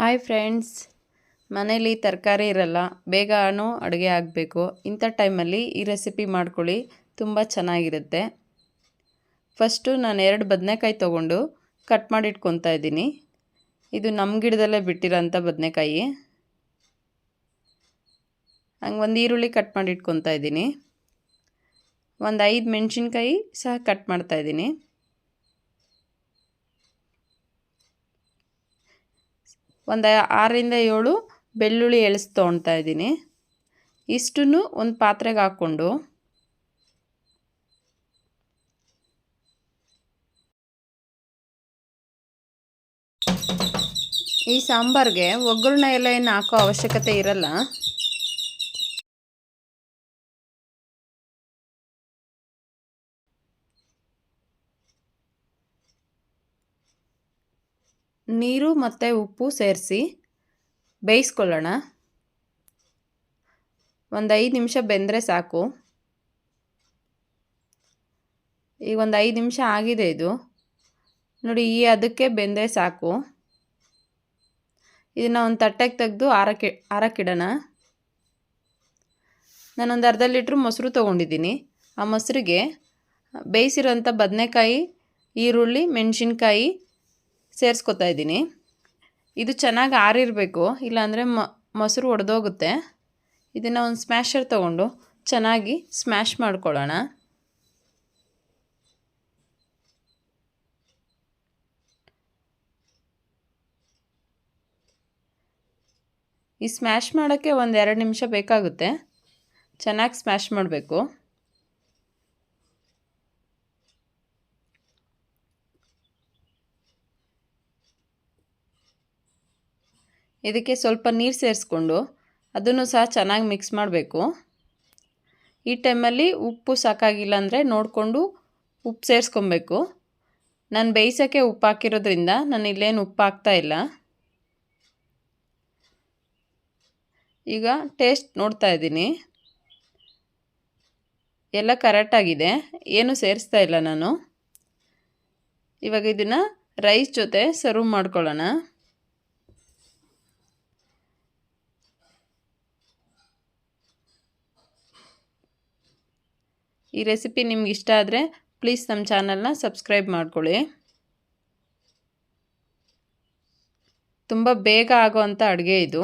Hi friends ಮನೇಲಿ ತರಕಾರಿ ಇರಲ್ಲ ಬೇಗನೂ ಅಡುಗೆ ಆಗಬೇಕು. ಇಂಥ ಟೈಮಲ್ಲಿ ಈ ರೆಸಿಪಿ ಮಾಡ್ಕೊಳ್ಳಿ, ತುಂಬ ಚೆನ್ನಾಗಿರುತ್ತೆ. ಫಸ್ಟು ನಾನು ಎರಡು ಬದನೆಕಾಯಿ ತೊಗೊಂಡು ಕಟ್ ಮಾಡಿ ಇಟ್ಕೊತಾ ಇದ್ದೀನಿ. ಇದು ನಮ್ಮ ಗಿಡದಲ್ಲೇ ಬಿಟ್ಟಿರೋಂಥ ಬದನೆಕಾಯಿ. ಹಂಗೆ ಒಂದು ಈರುಳ್ಳಿ ಕಟ್ ಮಾಡಿ ಇಟ್ಕೊತಾ ಇದ್ದೀನಿ. ಒಂದು ಐದು ಮೆಣಸಿನ್ಕಾಯಿ ಸಹ ಕಟ್ ಮಾಡ್ತಾಯಿದ್ದೀನಿ ಒಂದು ಆರರಿಂದ ಏಳು ಬೆಳ್ಳುಳ್ಳಿ ಎಳ್ಸಿ ತೊಗೊಳ್ತಾ ಇದ್ದೀನಿ. ಇಷ್ಟನ್ನು ಒಂದು ಪಾತ್ರೆಗೆ ಹಾಕ್ಕೊಂಡು ಈ ಸಾಂಬಾರಿಗೆ ಒಗ್ಗರಣೆ ಎಲ್ಲ ಏನು ಹಾಕೋ ಅವಶ್ಯಕತೆ ಇರಲ್ಲ. ನೀರು ಮತ್ತು ಉಪ್ಪು ಸೇರಿಸಿ ಬೇಯಿಸ್ಕೊಳ್ಳೋಣ. ಒಂದು ಐದು ನಿಮಿಷ ಬೆಂದರೆ ಸಾಕು. ಈಗ ಒಂದು ಐದು ನಿಮಿಷ ಆಗಿದೆ ಇದು. ನೋಡಿ, ಈ ಅದಕ್ಕೆ ಬೆಂದರೆ ಸಾಕು. ಇದನ್ನು ಒಂದು ತಟ್ಟೆಗೆ ತೆಗೆದು ಆರಕ್ಕೆ, ಆರಕ್ಕಿಡೋಣ. ನಾನೊಂದು ಅರ್ಧ ಲೀಟ್ರ್ ಮೊಸರು ತೊಗೊಂಡಿದ್ದೀನಿ. ಆ ಮೊಸರಿಗೆ ಬೇಯಿಸಿರೋಂಥ ಬದನೆಕಾಯಿ, ಈರುಳ್ಳಿ, ಮೆಣಸಿನ್ಕಾಯಿ ಸೇರಿಸ್ಕೊತಾ ಇದ್ದೀನಿ. ಇದು ಚೆನ್ನಾಗಿ ಆರಿರಬೇಕು, ಇಲ್ಲಾಂದರೆ ಮೊಸರು ಒಡೆದೋಗುತ್ತೆ. ಇದನ್ನು ಒಂದು ಸ್ಮ್ಯಾಶರ್ ತೊಗೊಂಡು ಚೆನ್ನಾಗಿ ಸ್ಮ್ಯಾಶ್ ಮಾಡ್ಕೊಳ್ಳೋಣ. ಈ ಸ್ಮ್ಯಾಶ್ ಮಾಡೋಕ್ಕೆ ಒಂದು ಎರಡು ನಿಮಿಷ ಬೇಕಾಗುತ್ತೆ. ಚೆನ್ನಾಗಿ ಸ್ಮ್ಯಾಶ್ ಮಾಡಬೇಕು. ಇದಕ್ಕೆ ಸ್ವಲ್ಪ ನೀರು ಸೇರಿಸ್ಕೊಂಡು ಅದನ್ನು ಸಹ ಚೆನ್ನಾಗಿ ಮಿಕ್ಸ್ ಮಾಡಬೇಕು. ಈ ಟೈಮಲ್ಲಿ ಉಪ್ಪು ಸಾಕಾಗಿಲ್ಲ ಅಂದರೆ ನೋಡಿಕೊಂಡು ಉಪ್ಪು ಸೇರಿಸ್ಕೊಬೇಕು. ನಾನು ಬೇಯಿಸೋಕ್ಕೆ ಉಪ್ಪು ಹಾಕಿರೋದ್ರಿಂದ ನಾನು ಇಲ್ಲೇನು ಉಪ್ಪು ಹಾಕ್ತಾ ಇಲ್ಲ. ಈಗ ಟೇಸ್ಟ್ ನೋಡ್ತಾ ಇದ್ದೀನಿ. ಎಲ್ಲ ಕರೆಕ್ಟಾಗಿದೆ ಏನು ಸೇರಿಸ್ತಾ ಇಲ್ಲ ನಾನು. ಇವಾಗ ಇದನ್ನು ರೈಸ್ ಜೊತೆ ಸರ್ವ್ ಮಾಡ್ಕೊಳ್ಳೋಣ. ಈ ರೆಸಿಪಿ ನಿಮ್ಗೆ ಇಷ್ಟ ಆದರೆ ಪ್ಲೀಸ್ ನಮ್ಮ ಚಾನಲ್ನ ಸಬ್ಸ್ಕ್ರೈಬ್ ಮಾಡ್ಕೊಳ್ಳಿ. ತುಂಬ ಬೇಗ ಆಗೋವಂಥ ಅಡುಗೆ ಇದು.